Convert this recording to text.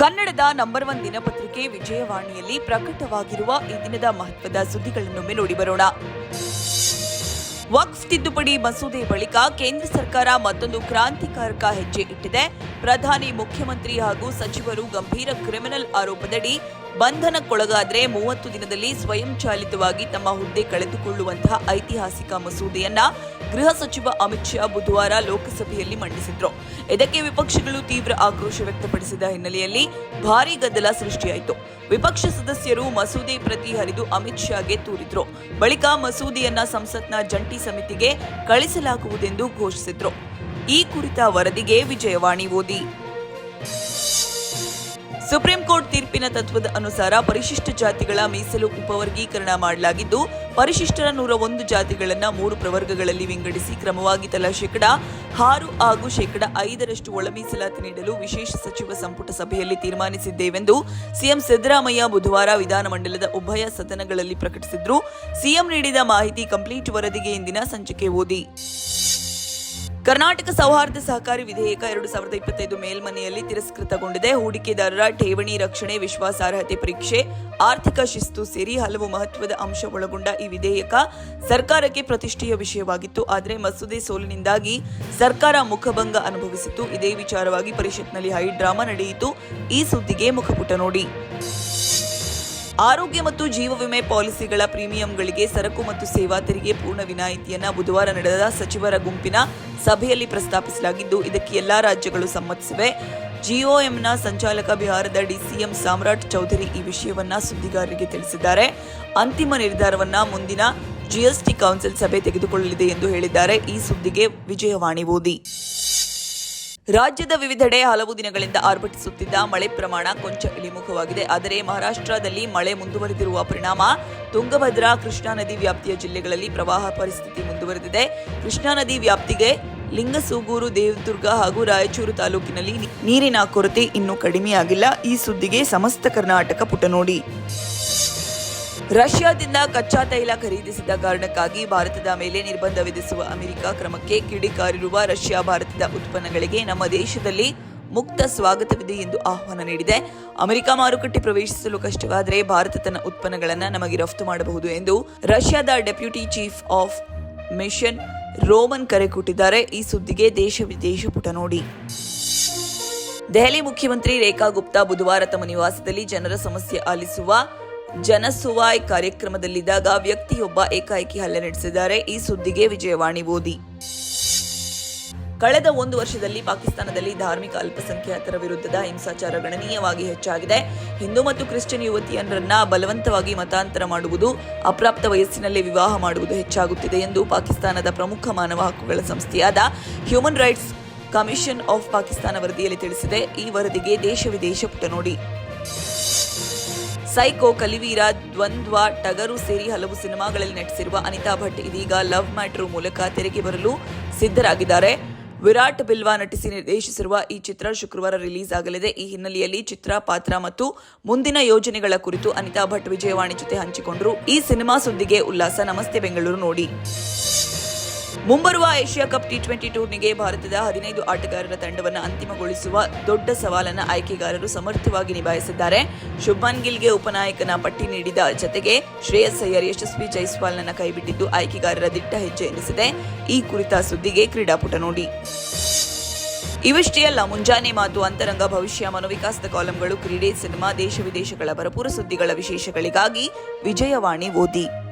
ಕನ್ನಡದ number one ದಿನಪತ್ರಿಕೆ ವಿಜಯವಾಣಿಯಲ್ಲಿ ಪ್ರಕಟವಾಗಿರುವ ಈ ದಿನದ ಮಹತ್ವದ ಸುದ್ದಿಗಳನ್ನೊಮ್ಮೆ ನೋಡಿ ಬರೋಣ. ವಕ್ಫ್ ತಿದ್ದುಪಡಿ ಮಸೂದೆ ಬಳಿಕ ಕೇಂದ್ರ ಸರ್ಕಾರ ಮತ್ತೊಂದು ಕ್ರಾಂತಿಕಾರಕ ಹೆಜ್ಜೆ ಇಟ್ಟಿದೆ. ಪ್ರಧಾನಿ, ಮುಖ್ಯಮಂತ್ರಿ ಹಾಗೂ ಸಚಿವರು ಗಂಭೀರ ಕ್ರಿಮಿನಲ್ ಆರೋಪದಡಿ ಬಂಧನಕ್ಕೊಳಗಾದ್ರೆ ಮೂವತ್ತು ದಿನದಲ್ಲಿ ಸ್ವಯಂಚಾಲಿತವಾಗಿ ತಮ್ಮ ಹುದ್ದೆ ಕಳೆದುಕೊಳ್ಳುವಂತಹ ಐತಿಹಾಸಿಕ ಮಸೂದೆಯನ್ನ ಗೃಹ ಸಚಿವ ಅಮಿತ್ ಶಾ ಬುಧವಾರ ಲೋಕಸಭೆಯಲ್ಲಿ ಮಂಡಿಸಿದ್ರು. ಇದಕ್ಕೆ ವಿಪಕ್ಷಗಳು ತೀವ್ರ ಆಕ್ರೋಶ ವ್ಯಕ್ತಪಡಿಸಿದ ಹಿನ್ನೆಲೆಯಲ್ಲಿ ಭಾರೀ ಗದ್ದಲ ಸೃಷ್ಟಿಯಾಯಿತು. ವಿಪಕ್ಷ ಸದಸ್ಯರು ಮಸೂದೆ ಪ್ರತಿ ಹರಿದು ಅಮಿತ್ ಶಾಗೆ ತೂರಿದ್ರು. ಬಳಿಕ ಮಸೂದೆಯನ್ನ ಸಂಸತ್ನ ಜಂಟಿ ಸಮಿತಿಗೆ ಕಳಿಸಲಾಗುವುದೆಂದು ಘೋಷಿಸಿದ್ರು. ಈ ಕುರಿತ ವರದಿಗೆ ವಿಜಯವಾಣಿ ಓದಿ. ಸುಪ್ರೀಂ ಕೋರ್ಟ್ ತೀರ್ಪಿನ ತತ್ವದ ಅನುಸಾರ ಪರಿಶಿಷ್ಟ ಜಾತಿಗಳ ಮೀಸಲು ಉಪವರ್ಗೀಕರಣ ಮಾಡಲಾಗಿದ್ದು, ಪರಿಶಿಷ್ಟರ ನೂರ ಒಂದು ಜಾತಿಗಳನ್ನು ಮೂರು ಪ್ರವರ್ಗಗಳಲ್ಲಿ ವಿಂಗಡಿಸಿ ಕ್ರಮವಾಗಿ ತಲಾ ಶೇಕಡ ಆರು ಹಾಗೂ ಶೇಕಡ ಐದರಷ್ಟು ಒಳ ಮೀಸಲಾತಿ ನೀಡಲು ವಿಶೇಷ ಸಚಿವ ಸಂಪುಟ ಸಭೆಯಲ್ಲಿ ತೀರ್ಮಾನಿಸಿದ್ದೇವೆಂದು ಸಿಎಂ ಸಿದ್ದರಾಮಯ್ಯ ಬುಧವಾರ ವಿಧಾನಮಂಡಲದ ಉಭಯ ಸದನಗಳಲ್ಲಿ ಪ್ರಕಟಿಸಿದ್ರು. ಸಿಎಂ ನೀಡಿದ ಮಾಹಿತಿ ಕಂಪ್ಲೀಟ್ ವರದಿಗೆ ಇಂದಿನ ಸಂಚಿಕೆ ಓದಿ. ಕರ್ನಾಟಕ ಸೌಹಾರ್ದ ಸಹಕಾರಿ ವಿಧೇಯಕ ಎರಡು ಸಾವಿರದ ಇಪ್ಪತ್ತೈದು ಮೇಲ್ಮನೆಯಲ್ಲಿ ತಿರಸ್ಕೃತಗೊಂಡಿದೆ. ಹೂಡಿಕೆದಾರರ ಠೇವಣಿ ರಕ್ಷಣೆ, ವಿಶ್ವಾಸಾರ್ಹತೆ ಪರೀಕ್ಷೆ, ಆರ್ಥಿಕ ಶಿಸ್ತು ಸೇರಿ ಹಲವು ಮಹತ್ವದ ಅಂಶ ಒಳಗೊಂಡ ಈ ವಿಧೇಯಕ ಸರ್ಕಾರಕ್ಕೆ ಪ್ರತಿಷ್ಠೆಯ ವಿಷಯವಾಗಿತ್ತು. ಆದರೆ ಮಸೂದೆ ಸೋಲಿನಿಂದಾಗಿ ಸರ್ಕಾರ ಮುಖಭಂಗ ಅನುಭವಿಸಿತು ಇದೇ ವಿಚಾರವಾಗಿ ಪರಿಷತ್ನಲ್ಲಿ ಹೈ ಡ್ರಾಮಾ ನಡೆಯಿತು. ಈ ಸುದ್ದಿಗೆ ಮುಖಪುಟ ನೋಡಿ. ಆರೋಗ್ಯ ಮತ್ತು ಜೀವ ವಿಮೆ ಪಾಲಿಸಿಗಳ ಪ್ರೀಮಿಯಂಗಳಿಗೆ ಸರಕು ಮತ್ತು ಸೇವಾ ತೆರಿಗೆ ಪೂರ್ಣ ವಿನಾಯಿತಿಯನ್ನು ಬುಧವಾರ ನಡೆದ ಸಚಿವರ ಗುಂಪಿನ ಸಭೆಯಲ್ಲಿ ಪ್ರಸ್ತಾಪಿಸಲಾಗಿದ್ದು, ಇದಕ್ಕೆ ಎಲ್ಲಾ ರಾಜ್ಯಗಳು ಸಮ್ಮತಿಸಿವೆ. ಜಿಒಎಂನ ಸಂಚಾಲಕ ಬಿಹಾರದ ಡಿಸಿಎಂ ಸಾಮ್ರಾಟ್ ಚೌಧರಿ ಈ ವಿಷಯವನ್ನ ಸುದ್ದಿಗಾರರಿಗೆ ತಿಳಿಸಿದ್ದಾರೆ. ಅಂತಿಮ ನಿರ್ಧಾರವನ್ನ ಮುಂದಿನ ಜಿಎಸ್ಟಿ ಕೌನ್ಸಿಲ್ ಸಭೆ ತೆಗೆದುಕೊಳ್ಳಲಿದೆ ಎಂದು ಹೇಳಿದ್ದಾರೆ. ಈ ಸುದ್ದಿಗೆ ವಿಜಯವಾಣಿ ಓದಿ. ರಾಜ್ಯದ ವಿವಿಧೆಡೆ ಹಲವು ದಿನಗಳಿಂದ ಆರ್ಭಟಿಸುತ್ತಿದ್ದ ಮಳೆ ಪ್ರಮಾಣ ಕೊಂಚ ಇಳಿಮುಖವಾಗಿದೆ. ಆದರೆ ಮಹಾರಾಷ್ಟ್ರದಲ್ಲಿ ಮಳೆ ಮುಂದುವರೆದಿರುವ ಪರಿಣಾಮ ತುಂಗಭದ್ರಾ ಕೃಷ್ಣಾ ನದಿ ವ್ಯಾಪ್ತಿಯ ಜಿಲ್ಲೆಗಳಲ್ಲಿ ಪ್ರವಾಹ ಪರಿಸ್ಥಿತಿ ಮುಂದುವರೆದಿದೆ. ಕೃಷ್ಣಾ ನದಿ ವ್ಯಾಪ್ತಿಗೆ ಲಿಂಗಸೂಗೂರು, ದೇವದುರ್ಗ ಹಾಗೂ ರಾಯಚೂರು ತಾಲೂಕಿನಲ್ಲಿ ನೀರಿನ ಕೊರತೆ ಇನ್ನೂ ಕಡಿಮೆಯಾಗಿಲ್ಲ. ಈ ಸುದ್ದಿಗೆ ಸಮಸ್ತ ಕರ್ನಾಟಕ ಪುಟ ನೋಡಿ ರಷ್ಯಾದಿಂದ ಕಚ್ಚಾ ತೈಲ ಖರೀದಿಸಿದ ಕಾರಣಕ್ಕಾಗಿ ಭಾರತದ ಮೇಲೆ ನಿರ್ಬಂಧ ವಿಧಿಸುವ ಅಮೆರಿಕ ಕ್ರಮಕ್ಕೆ ಕಿಡಿಕಾರಿರುವ ರಷ್ಯಾ, ಭಾರತದ ಉತ್ಪನ್ನಗಳಿಗೆ ನಮ್ಮ ದೇಶದಲ್ಲಿ ಮುಕ್ತ ಸ್ವಾಗತವಿದೆ ಎಂದು ಆಹ್ವಾನ ನೀಡಿದೆ. ಅಮೆರಿಕ ಮಾರುಕಟ್ಟೆ ಪ್ರವೇಶಿಸಲು ಕಷ್ಟವಾದರೆ ಭಾರತ ತನ್ನ ಉತ್ಪನ್ನಗಳನ್ನು ನಮಗೆ ರಫ್ತು ಮಾಡಬಹುದು ಎಂದು ರಷ್ಯಾದ deputy chief of mission Roman ಕರೆ ಕೊಟ್ಟಿದ್ದಾರೆ. ಈ ಸುದ್ದಿಗೆ ದೇಶ ವಿದೇಶ ಪುಟ ನೋಡಿ. ದೆಹಲಿ ಮುಖ್ಯಮಂತ್ರಿ ರೇಖಾ ಗುಪ್ತಾ ಬುಧವಾರ ತಮ್ಮ ನಿವಾಸದಲ್ಲಿ ಜನರ ಸಮಸ್ಯೆ ಆಲಿಸುವ ಜನಸುವಾಯ್ ಕಾರ್ಯಕ್ರಮದಲ್ಲಿದ್ದಾಗ ವ್ಯಕ್ತಿಯೊಬ್ಬ ಏಕಾಏಕಿ ಹಲ್ಲೆ ನಡೆಸಿದ್ದಾರೆ. ಈ ಸುದ್ದಿಗೆ ವಿಜಯವಾಣಿ ಓದಿ. ಕಳೆದ ಒಂದು ವರ್ಷದಲ್ಲಿ ಪಾಕಿಸ್ತಾನದಲ್ಲಿ ಧಾರ್ಮಿಕ ಅಲ್ಪಸಂಖ್ಯಾತರ ವಿರುದ್ಧದ ಹಿಂಸಾಚಾರ ಗಣನೀಯವಾಗಿ ಹೆಚ್ಚಾಗಿದೆ. ಹಿಂದೂ ಮತ್ತು ಕ್ರಿಶ್ಚಿಯನ್ ಯುವತಿಯರನ್ನ ಬಲವಂತವಾಗಿ ಮತಾಂತರ ಮಾಡುವುದು, ಅಪ್ರಾಪ್ತ ವಯಸ್ಸಿನಲ್ಲೇ ವಿವಾಹ ಮಾಡುವುದು ಹೆಚ್ಚಾಗುತ್ತಿದೆ ಎಂದು ಪಾಕಿಸ್ತಾನದ ಪ್ರಮುಖ ಮಾನವ ಹಕ್ಕುಗಳ ಸಂಸ್ಥೆಯಾದ human rights commission of Pakistan ವರದಿಯಲ್ಲಿ ತಿಳಿಸಿದೆ. ಈ ವರದಿಗೆ ದೇಶ ವಿದೇಶ ಪುಟ ನೋಡಿ. ಸೈಕೋ ಕಲಿವೀರ, ದ್ವಂದ್ವ, ಟಗರು ಸೇರಿ ಹಲವು ಸಿನಿಮಾಗಳಲ್ಲಿ ನಟಿಸಿರುವ ಅನಿತಾ ಭಟ್ ಇದೀಗ ಲವ್ ಮ್ಯಾಟ್ರು ಮೂಲಕ ತೆರೆಗೆ ಬರಲು ಸಿದ್ಧರಾಗಿದ್ದಾರೆ. ವಿರಾಟ್ ಬಿಲ್ವಾ ನಟಿಸಿ ನಿರ್ದೇಶಿಸಿರುವ ಈ ಚಿತ್ರ ಶುಕ್ರವಾರ ರಿಲೀಸ್ ಆಗಲಿದೆ. ಈ ಹಿನ್ನೆಲೆಯಲ್ಲಿ ಚಿತ್ರ, ಪಾತ್ರ ಮತ್ತು ಮುಂದಿನ ಯೋಜನೆಗಳ ಕುರಿತು ಅನಿತಾ ಭಟ್ ವಿಜಯವಾಣಿ ಜೊತೆ ಹಂಚಿಕೊಂಡರು. ಈ ಸಿನಿಮಾ ಸುದ್ದಿಗೆ ಉಲ್ಲಾಸ. ನಮಸ್ತೆ, ಬೆಂಗಳೂರು ನೋಡಿ. ಮುಂಬರುವ ಏಷ್ಯಾ ಕಪ್ ಟಿ ಟ್ವೆಂಟಿ ಟೂರ್ನಿಗೆ ಭಾರತದ ಹದಿನೈದು ಆಟಗಾರರ ತಂಡವನ್ನು ಅಂತಿಮಗೊಳಿಸುವ ದೊಡ್ಡ ಸವಾಲನ್ನು ಆಯ್ಕೆಗಾರರು ಸಮರ್ಥವಾಗಿ ನಿಭಾಯಿಸಿದ್ದಾರೆ. ಶುಭ್ಮನ್ ಗಿಲ್ಗೆ ಉಪನಾಯಕನ ಪಟ್ಟಿ ನೀಡಿದ ಜತೆಗೆ ಶ್ರೇಯಸ್ ಅಯ್ಯರ್ ಯಶಸ್ವಿ ಜೈಸ್ವಾಲ್ನನ್ನ ಕೈಬಿಟ್ಟಿದ್ದು ಆಯ್ಕೆಗಾರರ ದಿಟ್ಟ ಹೆಜ್ಜೆ ಎನಿಸಿದೆ. ಈ ಕುರಿತ ಸುದ್ದಿಗೆ ಕ್ರೀಡಾಪುಟ ನೋಡಿ. ಇವಷ್ಟೇ ಅಲ್ಲ ಮುಂಜಾನೆ ಮಾತು ಅಂತರಂಗ, ಭವಿಷ್ಯ, ಮನೋವಿಕಾಸದ ಕಾಲಂಗಳು, ಕ್ರೀಡೆ, ಸಿನಿಮಾ, ದೇಶ ವಿದೇಶಗಳ ಭರಪೂರ ಸುದ್ದಿಗಳ ವಿಶೇಷಗಳಿಗಾಗಿ ವಿಜಯವಾಣಿ ಓದಿ.